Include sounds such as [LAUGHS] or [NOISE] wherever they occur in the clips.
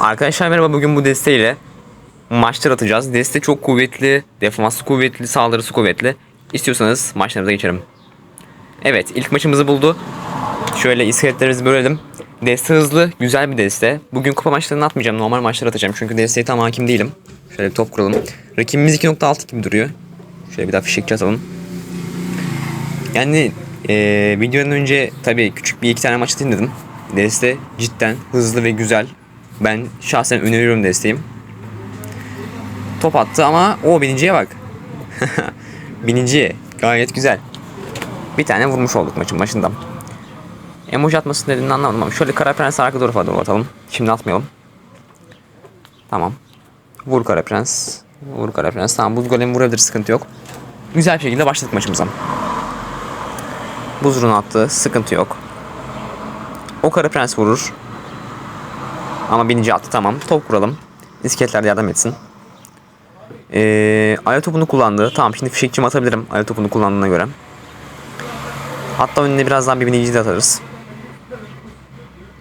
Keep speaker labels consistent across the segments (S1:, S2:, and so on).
S1: Arkadaşlar merhaba bugün bu desteğiyle maçlar atacağız. Deste çok kuvvetli, defansı kuvvetli, saldırısı kuvvetli. İstiyorsanız maçlarımıza geçelim. Evet ilk maçımızı buldu. Şöyle iskeletlerimizi bölelim. Deste hızlı, güzel bir deste. Bugün kupa maçlarını atmayacağım, normal maçlar atacağım. Çünkü desteğe tam hakim değilim. Şöyle bir top kuralım. Rakibimiz 2.6 gibi duruyor. Şöyle bir daha fişekçi atalım. Yani eee videonun önce tabii küçük bir iki tane maç atayım dedim. Deste cidden hızlı ve güzel. Ben şahsen öneriyorum desteğim. Top attı ama o birinciye bak. [LAUGHS] birinciye gayet güzel. Bir tane vurmuş olduk maçın başında. Emoji atmasını dediğini anlamadım ama şöyle kara prens arka tarafa doğru atalım. Şimdi atmayalım. Tamam. Vur kara prens. Vur kara prens. Tamam buz golemi vurabilir sıkıntı yok. Güzel bir şekilde başladık maçımıza. Buz runu attı. Sıkıntı yok. O kara prens vurur. Ama birinci attı tamam. Top kuralım. İskeletler yardım etsin. Ee, aya topunu kullandı. Tamam şimdi fişekçimi atabilirim. Aya topunu kullandığına göre. Hatta önüne birazdan bir biniciyi de atarız.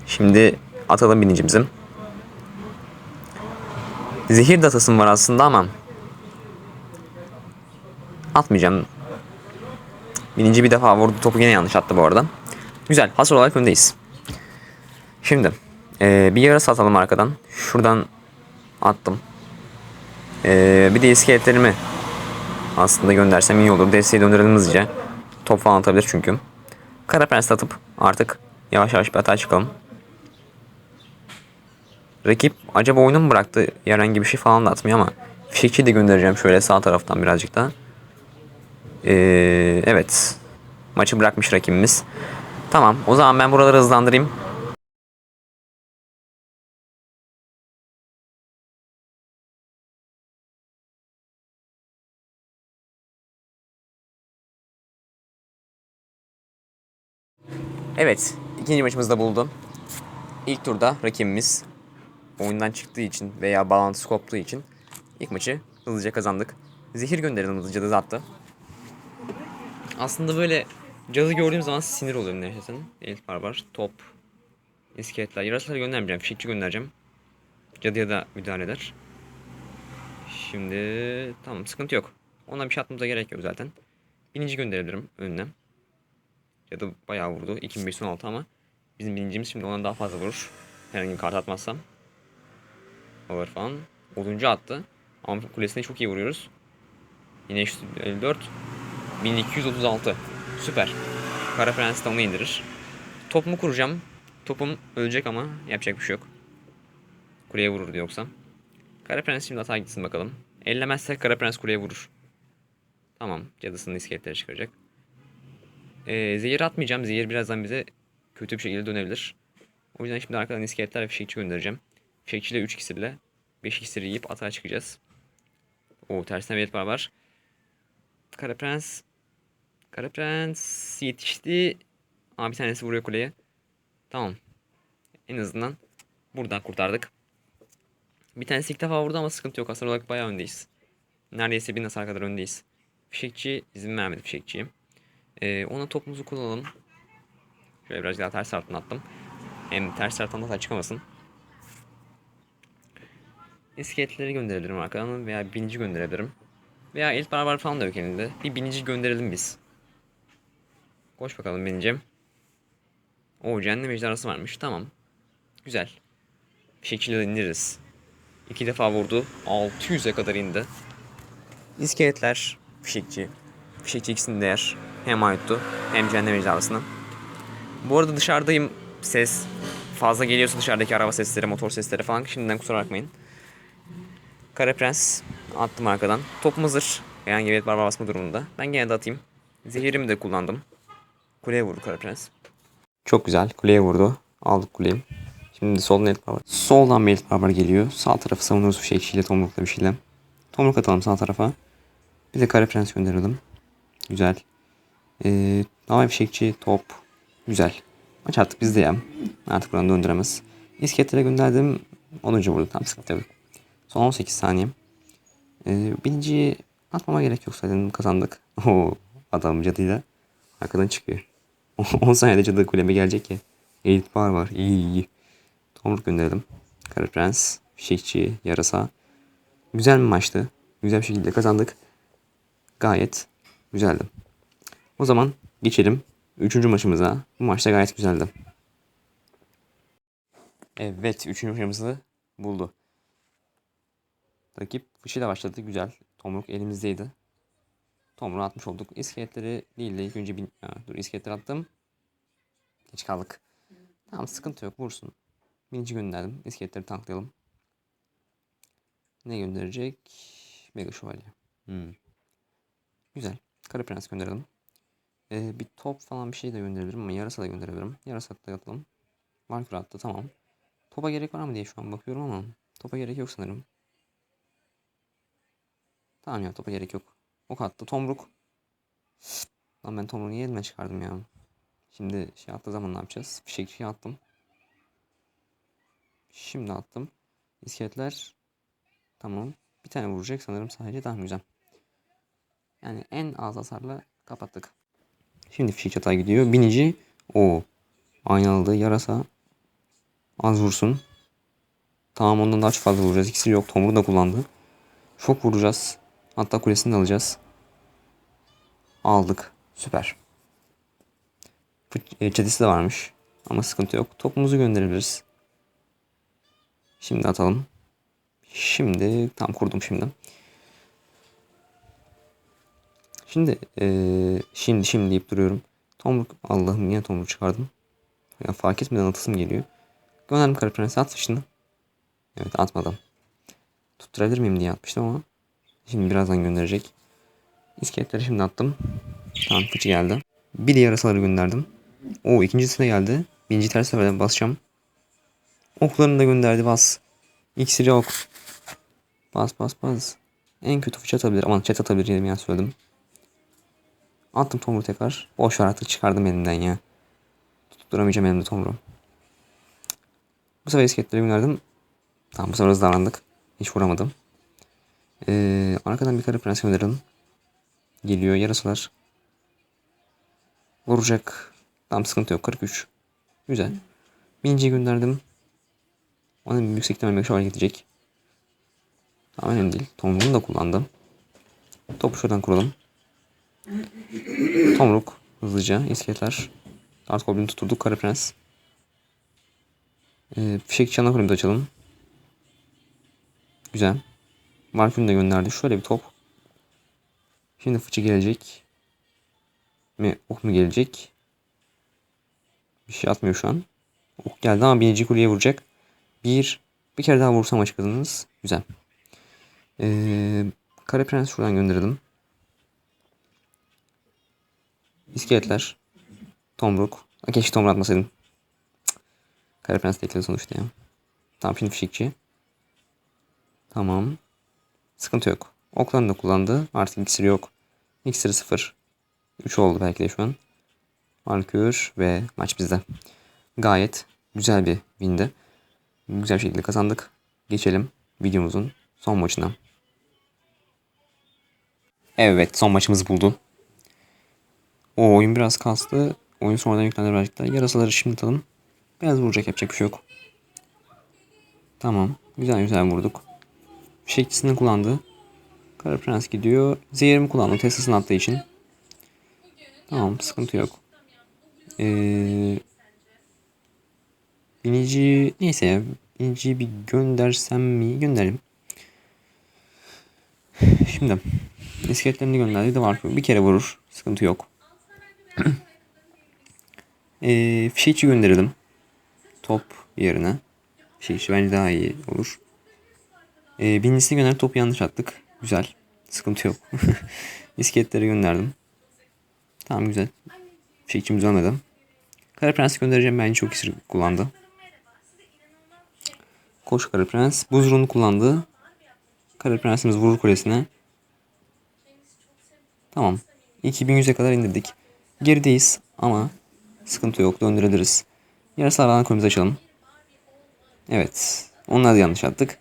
S1: Şimdi atalım binicimizi. Zehir datasım var aslında ama atmayacağım. Bininci bir defa vurdu topu yine yanlış attı bu arada. Güzel hasar olarak öndeyiz. Şimdi eee, bir yarı satalım arkadan. Şuradan attım. Eee, bir de iskeletlerimi aslında göndersem iyi olur. Desteği döndürelim hızlıca. Top falan atabilir çünkü. Kara prens artık yavaş yavaş bir hata çıkalım. Rakip acaba oyunu mu bıraktı? Herhangi bir şey falan da atmıyor ama fişekçi de göndereceğim şöyle sağ taraftan birazcık daha. Ee, evet. Maçı bırakmış rakibimiz. Tamam. O zaman ben buraları hızlandırayım. Evet. ikinci maçımızda buldum. İlk turda rakibimiz oyundan çıktığı için veya bağlantısı koptuğu için ilk maçı hızlıca kazandık. Zehir gönderelim hızlıca da attı. Aslında böyle cadı gördüğüm zaman sinir oluyorum neredeyse. Elif barbar, top, iskeletler. Yarasaları göndermeyeceğim, fişekçi göndereceğim. Cadıya da müdahale eder. Şimdi tamam sıkıntı yok. Ona bir şey atmamıza gerek yok zaten. Bininci gönderebilirim önüne. Cadı bayağı vurdu. 2516 ama bizim birincimiz şimdi ondan daha fazla vurur. Herhangi bir kart atmazsam. Olur falan. 10. attı. Ama kulesine çok iyi vuruyoruz. Yine 54. 1236. Süper. Kara Prens de onu indirir. Topumu kuracağım. Topum ölecek ama yapacak bir şey yok. Kuleye vurur yoksa. Kara Prens şimdi atağa gitsin bakalım. Ellemezse Kara Prens kuleye vurur. Tamam. Cadısının iskeletleri çıkaracak. Ee, zehir atmayacağım. Zehir birazdan bize kötü bir şekilde dönebilir. O yüzden şimdi arkadan iskeletler ve fişekçi göndereceğim. Fişekçi ile 3 iksirle 5 iksiri yiyip atağa çıkacağız. O tersten bir var var. Kara Prens. Kara Prens yetişti. Ama bir tanesi vuruyor kuleye. Tamam. En azından buradan kurtardık. Bir tanesi ilk defa vurdu ama sıkıntı yok. Hasar olarak bayağı öndeyiz. Neredeyse bir nasar kadar öndeyiz. Fişekçi izin vermedi fişekçiye. Ee, ona topumuzu kullanalım. Şöyle biraz daha ters taraftan attım. Hem ters taraftan da çıkamasın. İskeletleri gönderebilirim arkadan veya binici gönderebilirim. Veya el barbar falan da yok elinde. Bir binici gönderelim biz. Koş bakalım binicim. O cehennem ejderhası varmış. Tamam. Güzel. Bir şekilde indiririz. İki defa vurdu. 600'e kadar indi. İskeletler fişekçi. Fişekçi ikisini de yer. Hem Ayut'tu hem cehennem ejderhasını. Bu arada dışarıdayım. Ses fazla geliyorsa dışarıdaki araba sesleri, motor sesleri falan şimdiden kusura bakmayın. Kara Prens attım arkadan. Topum hazır. Herhangi bir barbar basma durumunda. Ben gene de atayım. Zehirimi de kullandım. Kuleye vurdu Kara Prens. Çok güzel. Kuleye vurdu. Aldık kuleyi. Şimdi soldan elit barbar. Soldan bir elit barbar geliyor. Sağ tarafı savunuyoruz bir şey kişiyle tomrukla bir şeyle. Tomruk atalım sağ tarafa. Bir de Kara Prens gönderelim. Güzel. Ee, hava fişekçi top. Güzel. Maç artık bizde ya. Artık buranı döndüremez. İskeletlere gönderdim. 10. vurdu. Tam sıkıntı. Son 18 saniye. Ee, birinciyi atmama gerek yok zaten kazandık. [LAUGHS] O adam cadıyla arkadan çıkıyor. [LAUGHS] 10 saniyede cadı kuleme gelecek ya. Elit bar var. İyi iyi. Tomruk gönderelim. Kara Prens, Fişekçi, Yarasa. Güzel bir maçtı. Güzel bir şekilde kazandık. Gayet güzeldi. O zaman geçelim üçüncü maçımıza. Bu maçta gayet güzeldi. Evet, üçüncü maçımızı buldu. Rakip fıçıyla başladı. Güzel. Tomruk elimizdeydi. Tomruğu atmış olduk. İskeletleri değil de ilk önce bin... Ha, dur iskeletleri attım. Geç kaldık. Tamam sıkıntı yok. Vursun. Binici gönderdim. İskeletleri tanklayalım. Ne gönderecek? Mega Şövalye. Hmm. Güzel. Kara Prens gönderelim. Ee, bir top falan bir şey de gönderebilirim ama yarasa da gönderebilirim. Yarasa da atalım. Valkyrie attı tamam. Topa gerek var mı diye şu an bakıyorum ama topa gerek yok sanırım. Tamam ya topa gerek yok. Ok attı. Tomruk. Lan ben Tomruk'u niye elime çıkardım ya? Şimdi şey attığı zaman ne yapacağız? Fişek şey attım. Şimdi attım. İskeletler. Tamam. Bir tane vuracak sanırım sadece. Tamam güzel. Yani en az hasarla kapattık. Şimdi fişek çatağa gidiyor. Binici. o Aynalı yarasa. Az vursun. Tamam ondan daha çok fazla vuracağız. İkisi yok. Tomru da kullandı. Çok vuracağız. Hatta kulesini de alacağız. Aldık. Süper. E, Çetesi de varmış. Ama sıkıntı yok. Topumuzu gönderebiliriz. Şimdi atalım. Şimdi tam kurdum şimdi. Şimdi eee, şimdi şimdi deyip duruyorum. Tomruk Allah'ım niye tomruk çıkardım? Ya fark etmeden atasım geliyor. Gönderdim kara prensi at fışını. Evet atmadım. Tutturabilir miyim diye atmıştım ama. Şimdi birazdan gönderecek. İskeletleri şimdi attım. Tamam fıçı geldi. Bir de yarasaları gönderdim. O ikincisi de geldi. Birinci ters seferden basacağım. Oklarını da gönderdi bas. İksiri ok. Bas bas bas. En kötü fıçı atabilir. Aman chat atabilir diye ya söyledim. Attım tomruğu tekrar. Boş ver artık çıkardım elimden ya. Tutturamayacağım elimde tomruğu. Bu sefer iskeletleri gönderdim. Tamam bu sefer hızlı davrandık. Hiç vuramadım. Ee, arkadan bir kara prens gönderelim. Geliyor yarasalar. Vuracak. Tamam sıkıntı yok. 43. Güzel. Binciyi gönderdim. Bir yüksek ihtimalle şövalye gidecek. Tamam önemli değil. Tomruğunu da kullandım. Topu şuradan kuralım. [CLEARS THROAT] Tomruk. Hızlıca. iskeletler. Dark Goblin'i tuturduk. Kara Prens. Ee, fişek çana kulübü de açalım. Güzel. Markun da gönderdi. Şöyle bir top. Şimdi fıçı gelecek. Mi ok mu gelecek? Bir şey atmıyor şu an. Ok geldi ama birinci kuleye vuracak. Bir. Bir kere daha vursam maç kazanırız. Güzel. Ee, Kara Prens şuradan gönderelim. İskeletler. Tomruk. Ha, Keşke Tomruk atmasaydım. Kara Prens tekledi sonuçta ya. Tamam şimdi fişekçi. Tamam. Sıkıntı yok. Oklarını da kullandı. Artık iksiri yok. İksiri sıfır. 3 oldu belki de şu an. Markür ve maç bizde. Gayet güzel bir windi. Güzel bir şekilde kazandık. Geçelim videomuzun son maçına. Evet son maçımızı buldu. O oyun biraz kastı. Oyun sonradan yüklendi birazcık da. Yarasaları şimdi atalım. Biraz vuracak yapacak bir şey yok. Tamam. Güzel güzel vurduk. Fişekçisini kullandı. Kara Prens gidiyor. Zehirimi kullandım Tesla'sını attığı için. Tamam sıkıntı yok. Ee, binici neyse ya. Biniciyi bir göndersem mi? Gönderelim. Şimdi iskeletlerini gönderdi de var. Bir kere vurur. Sıkıntı yok. [CLEARS THROAT] ee, fişekçi gönderelim. Top yerine. Fişekçi bence daha iyi olur. Ee, birincisini gönderdik topu yanlış attık. Güzel. Sıkıntı yok. [LAUGHS] İskeletleri gönderdim. Tamam güzel. Fişekçimiz ölmedi. Kara Prens göndereceğim bence çok isir kullandı. Koş Kara Prens. Buz runu kullandı. Kara Prensimiz vurur kulesine. Tamam. 2100'e kadar indirdik. Gerideyiz ama sıkıntı yok. Döndürebiliriz. Yarısı aradan kolumuzu açalım. Evet. Onlar da yanlış attık.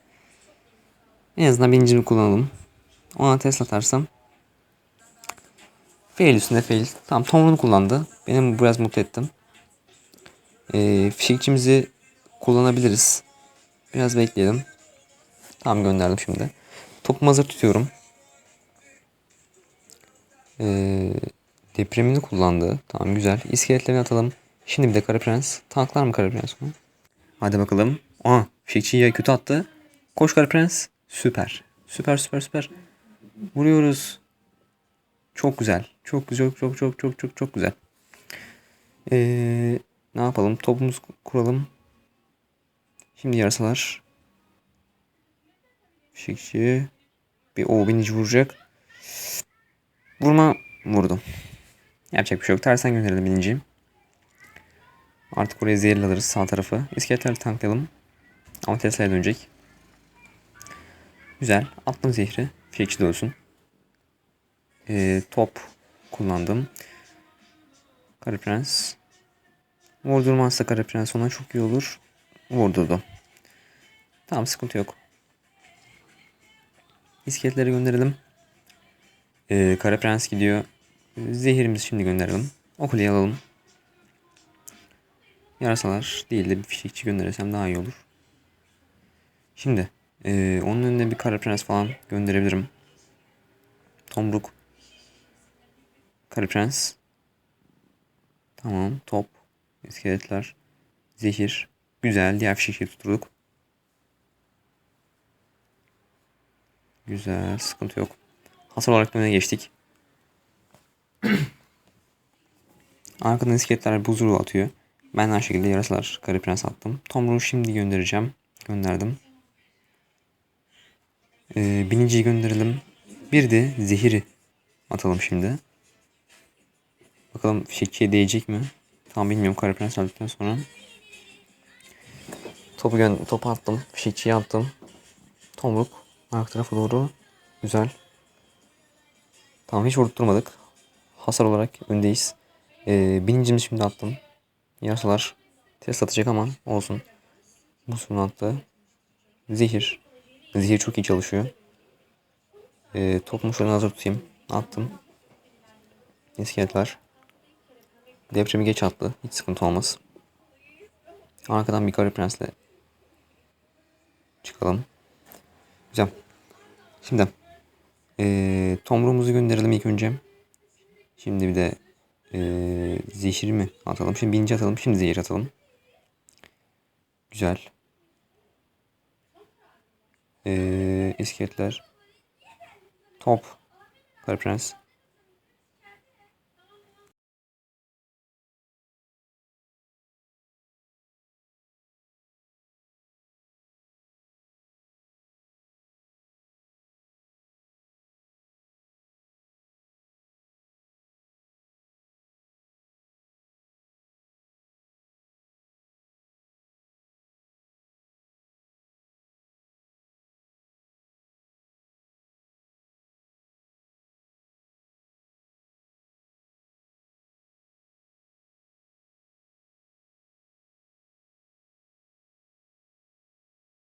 S1: En azından birincini kullanalım. Ona Tesla atarsam. Fail üstünde fail. Tamam Tomrun'u kullandı. Benim biraz mutlu ettim. Ee, fişekçimizi kullanabiliriz. Biraz bekleyelim. Tamam gönderdim şimdi. Topumu hazır tutuyorum. Ee, depremini kullandı. Tamam güzel. İskeletlerini atalım. Şimdi bir de Kara Prens. Tanklar mı Kara Prens? Hadi bakalım. Aa, Fişekçi'yi kötü attı. Koş Kara Prens. Süper. Süper süper süper. Vuruyoruz. Çok güzel. Çok güzel. Çok çok çok çok çok güzel. Ee, ne yapalım? Topumuzu kuralım. Şimdi yarasalar. Fişekçi. Bir o binici vuracak. Vurma vurdum. Yapacak bir şey yok. Tersten gönderelim bininciyi. Artık oraya zehirli alırız sağ tarafı. İskeletleri tanklayalım. Ama Tesla'ya dönecek. Güzel. Attım zehri. Fişekçi de olsun. Ee, top kullandım. Kara Prens. Vurdurmazsa Kara Prens ona çok iyi olur. Vurdurdu. Tamam sıkıntı yok. İskeletleri gönderelim. Ee, Kara Prens gidiyor. Zehirimizi şimdi gönderelim. O alalım. Yarasalar değil de bir fişekçi gönderirsem daha iyi olur. Şimdi ee, onun önüne bir Kara Prens falan gönderebilirim. Tomruk. Kara Prens. Tamam. Top. İskeletler. Zehir. Güzel. Diğer fişekçiyi tutturduk. Güzel. Sıkıntı yok. Hasar olarak da geçtik. [CLEARS THROAT] Arkadan iskeletler buzuru atıyor. Ben aynı şekilde yarasalar Kara Prens attım. Tomruk'u şimdi göndereceğim. Gönderdim. Ee, biniciyi gönderelim. Bir de zehiri atalım şimdi. Bakalım fişekçiye değecek mi? Tam bilmiyorum Kara Prens öldükten sonra. Topu gön topu attım. Fişekçiye attım. Tomruk arka tarafa doğru. Güzel. Tamam hiç vurdurmadık. Hasar olarak öndeyiz. Ee, birincimizi şimdi attım. Yarasalar test atacak ama olsun. Bu sonu attı. Zehir. Zehir çok iyi çalışıyor. Ee, topumu şöyle hazır tutayım. Attım. İskeletler. Depremi geç attı. Hiç sıkıntı olmaz. Arkadan bir Kara Prens'le çıkalım. Güzel. Şimdi ee, tomruğumuzu gönderelim ilk önce. Şimdi bir de ee, zehir mi atalım? Şimdi birinci atalım. Şimdi zehir atalım. Güzel. Ee, iskeletler. Top. Kara Prens.